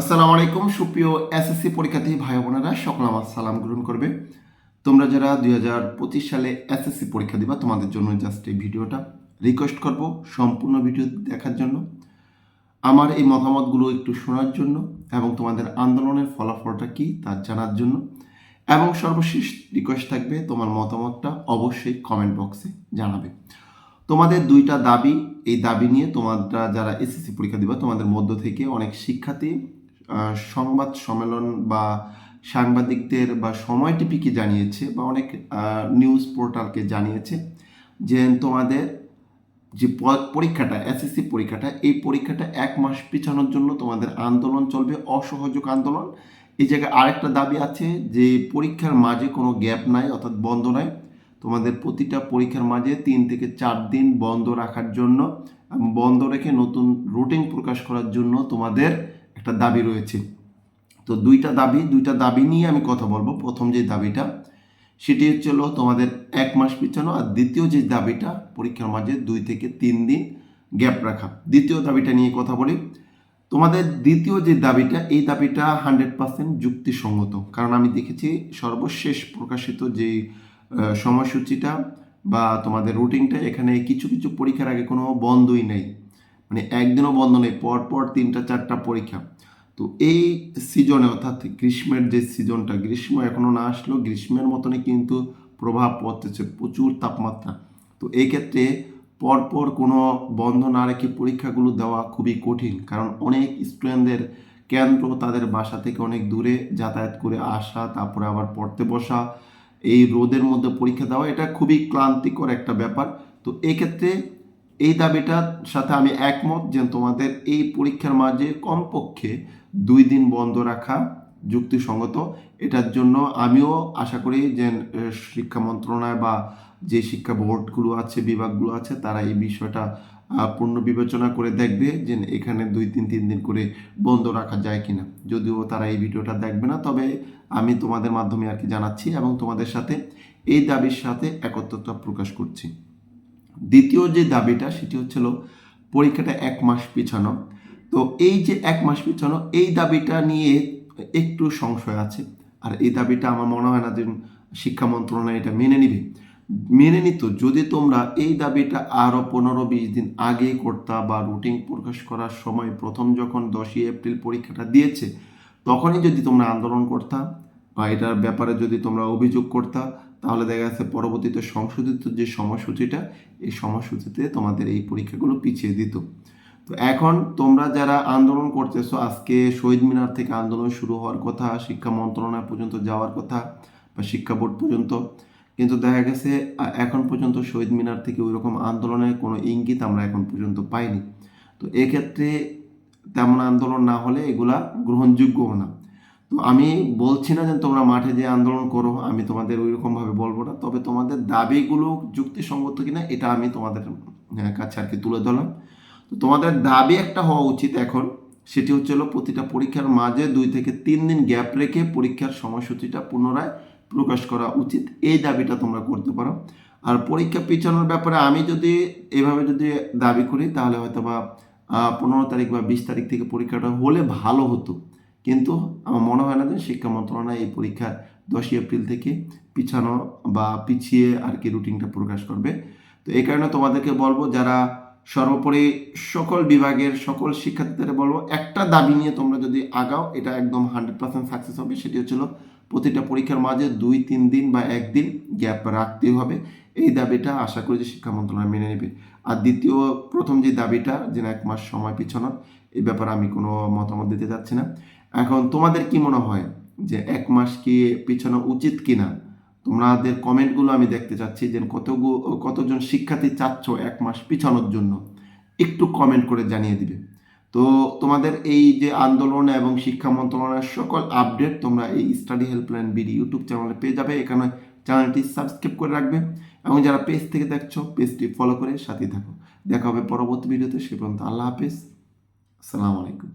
আসসালামু আলাইকুম, সুপ্রিয় এসএসসি পরীক্ষার্থী ভাই বোনেরা, সকল আমার সালাম গ্রহণ করবে। তোমরা যারা দুই হাজার পঁচিশ সালে এসএসসি পরীক্ষা দিবা, তোমাদের জন্য জাস্ট এই ভিডিওটা রিকোয়েস্ট করব সম্পূর্ণ ভিডিও দেখার জন্য। আমার এই মতামতগুলো একটু শোনার জন্য এবং তোমাদের আন্দোলনের ফলাফলটা কি তা জানার জন্য। এবং সর্বশেষ রিকোয়েস্ট থাকবে তোমার মতামতটা অবশ্যই কমেন্ট বক্সে জানাবে। তোমাদের দুইটা দাবি, এই দাবি নিয়ে তোমরা যারা এসএসসি পরীক্ষা দিবা, তোমাদের মধ্য থেকে অনেক শিক্ষার্থী সংবাদ সম্মেলন বা সাংবাদিকদের বা সময় টিপিকে জানিয়েছে বা অনেক নিউজ পোর্টালকে জানিয়েছে যে তোমাদের যে পরীক্ষাটা, এসএসসি পরীক্ষাটা, এই পরীক্ষাটা এক মাস পিছানোর জন্য তোমাদের আন্দোলন চলবে, অসহযোগ আন্দোলন। এই জায়গায় আরেকটা দাবি আছে যে পরীক্ষার মাঝে কোনো গ্যাপ নাই, অর্থাৎ বন্ধ নাই। তোমাদের প্রতিটা পরীক্ষার মাঝে তিন থেকে চার দিন বন্ধ রাখার জন্য বন্ধ রেখে নতুন রুটিন প্রকাশ করার জন্য তোমাদের একটা দাবি রয়েছে। তো দুইটা দাবি দুইটা দাবি নিয়ে আমি কথা বলব। প্রথম যে দাবিটা, সেটি হচ্ছে হলো তোমাদের এক মাস পিছানো আর দ্বিতীয় যে দাবিটা, পরীক্ষার মাঝে দুই থেকে তিন দিন গ্যাপ রাখা। দ্বিতীয় দাবিটা নিয়ে কথা বলি। তোমাদের দ্বিতীয় যে দাবিটা, এই দাবিটা হান্ড্রেড পার্সেন্ট যুক্তিসঙ্গত। কারণ আমি দেখেছি সর্বশেষ প্রকাশিত যে সময়সূচিটা বা তোমাদের রুটিনটা, এখানে কিছু কিছু পরীক্ষার আগে কোনো বন্ধই নেই। মানে একদিনও বন্ধ নেই, পরপর পর তিনটা, চারটা পরীক্ষা। তো এই সিজনে অর্থাৎ গ্রীষ্মের যে সিজনটা গ্রীষ্ম এখনও না আসলেও গ্রীষ্মের মতনই কিন্তু প্রভাব পড়তেছে, প্রচুর তাপমাত্রা। তো এই ক্ষেত্রে পরপর কোনো বন্ধ না রেখে পরীক্ষাগুলো দেওয়া খুবই কঠিন, কারণ অনেক স্টুডেন্টদের কেন্দ্র তাদের বাসা থেকে অনেক দূরে যাতায়াত করে আসা, তারপরে আবার পড়তে বসা, এই রোদের মধ্যে পরীক্ষা দেওয়া, এটা খুবই ক্লান্তিকর একটা ব্যাপার। তো এই ক্ষেত্রে এই দাবিটার সাথে আমি একমত যে তোমাদের এই পরীক্ষার মাঝে কমপক্ষে দুই দিন বন্ধ রাখা যুক্তিসঙ্গত। এটার জন্য আমিও আশা করি যে শিক্ষা মন্ত্রণালয় বা যে শিক্ষা বোর্ডগুলো আছে, বিভাগগুলো আছে, তারা এই বিষয়টা পূর্ণ বিবেচনা করে দেখবে যে এখানে দুই তিন তিন দিন করে বন্ধ রাখা যায় কিনা। যদিও তারা এই ভিডিওটা দেখবে না, তবে আমি তোমাদের মাধ্যমে আর কি জানাচ্ছি এবং তোমাদের সাথে এই দাবির সাথে একত্রতা প্রকাশ করছি। দ্বিতীয় যে দাবিটা সেটি হচ্ছিল পরীক্ষাটা এক মাস পিছানো। তো এই যে এক মাস পিছানো, এই দাবিটা নিয়ে একটু সংশয় আছে। আর এই দাবিটা আমার মনে হয় না যে শিক্ষা মন্ত্রণালয় এটা মেনে নিবে। মেনে নিত, যদি তোমরা এই দাবিটা আরও পনেরো বিশ দিন আগে করতা বা রুটিন প্রকাশ করার সময় প্রথম যখন দশই এপ্রিল পরীক্ষাটা দিয়েছে, তখনই যদি তোমরা আন্দোলন করতা বা এটার ব্যাপারে যদি তোমরা অভিযোগ করতা তাহলে দেখা যাচ্ছে পরবর্তীতে সংশোধিত যে সময়সূচিটা, এই সময়সূচিতে তোমাদের এই পরীক্ষাগুলো পিছিয়ে দিত। তো এখন তোমরা যারা আন্দোলন করতেছো, আজকে শহীদ মিনার থেকে আন্দোলন শুরু হওয়ার কথা, শিক্ষা মন্ত্রণালয় পর্যন্ত যাওয়ার কথা বা শিক্ষা বোর্ড পর্যন্ত, কিন্তু দেখা গেছে এখন পর্যন্ত শহীদ মিনার থেকে ওই রকম আন্দোলনের কোনো ইঙ্গিত আমরা এখন পর্যন্ত পাইনি। তো এক্ষেত্রে তেমন আন্দোলন না হলে এগুলা গ্রহণযোগ্যও না। তো আমি বলছি না যে তোমরা মাঠে যে আন্দোলন করো, আমি তোমাদের ওই রকমভাবে বলব না। তবে তোমাদের দাবিগুলো যুক্তিসঙ্গত কিনা, এটা আমি তোমাদের কাছে আর কি তুলে ধরলাম। তো তোমাদের দাবি একটা হওয়া উচিত এখন, সেটি হচ্ছে হলো প্রতিটা পরীক্ষার মাঝে দুই থেকে তিন দিন গ্যাপ রেখে পরীক্ষার সময়সূচিটা পুনরায় প্রকাশ করা উচিত। এই দাবিটা তোমরা করতে পারো। আর পরীক্ষা পিছানোর ব্যাপারে আমি যদি এভাবে যদি দাবি করি, তাহলে হয়তো বা পনেরো তারিখ বা বিশ তারিখ থেকে পরীক্ষাটা হলে ভালো হতো। কিন্তু আমার মনে হয় না যে শিক্ষা মন্ত্রণালয় এই পরীক্ষার দশই এপ্রিল থেকে পিছানো বা পিছিয়ে আর কি রুটিনটা প্রকাশ করবে। তো এই কারণে তোমাদেরকে বলব, যারা সর্বোপরি সকল বিভাগের সকল শিক্ষার্থীদের বলব, একটা দাবি নিয়ে তোমরা যদি আগাও, এটা একদম হান্ড্রেড পার্সেন্ট সাকসেস হবে, সেটি হচ্ছিল প্রতিটা পরীক্ষার মাঝে দুই, তিন দিন বা একদিন গ্যাপ রাখতে হবে। এই দাবিটা আশা করি যে শিক্ষা মন্ত্রণালয় মেনে নেবে। আর দ্বিতীয়, প্রথম যে দাবিটা, যে এক মাস সময় পিছানোর, এই ব্যাপারে আমি কোনো মতামত দিতে চাচ্ছি না। এখন তোমাদের কি মনে হয় যে এক মাস কি পিছানো উচিত কিনা? তোমাদের কমেন্টগুলো আমি দেখতে চাচ্ছি যে কত কতজন শিক্ষার্থী চাচ্ছ এক মাস পিছানোর জন্য? একটু কমেন্ট করে জানিয়ে দিবে। তো তোমাদের এই যে আন্দোলন এবং শিক্ষা মন্ত্রণালয়ের সকল আপডেট তোমরা এই স্টাডি হেল্পলাইন বিডি ইউটিউব চ্যানেলে পেয়ে যাবে। এখানে চ্যানেলটি সাবস্ক্রাইব করে রাখবে এবং যারা পেজ থেকে দেখছ, পেজটি ফলো করে সাথে থাকো। দেখা হবে পরবর্তী ভিডিওতে, সে পর্যন্ত আল্লাহ হাফেজ। আসসালামু আলাইকুম।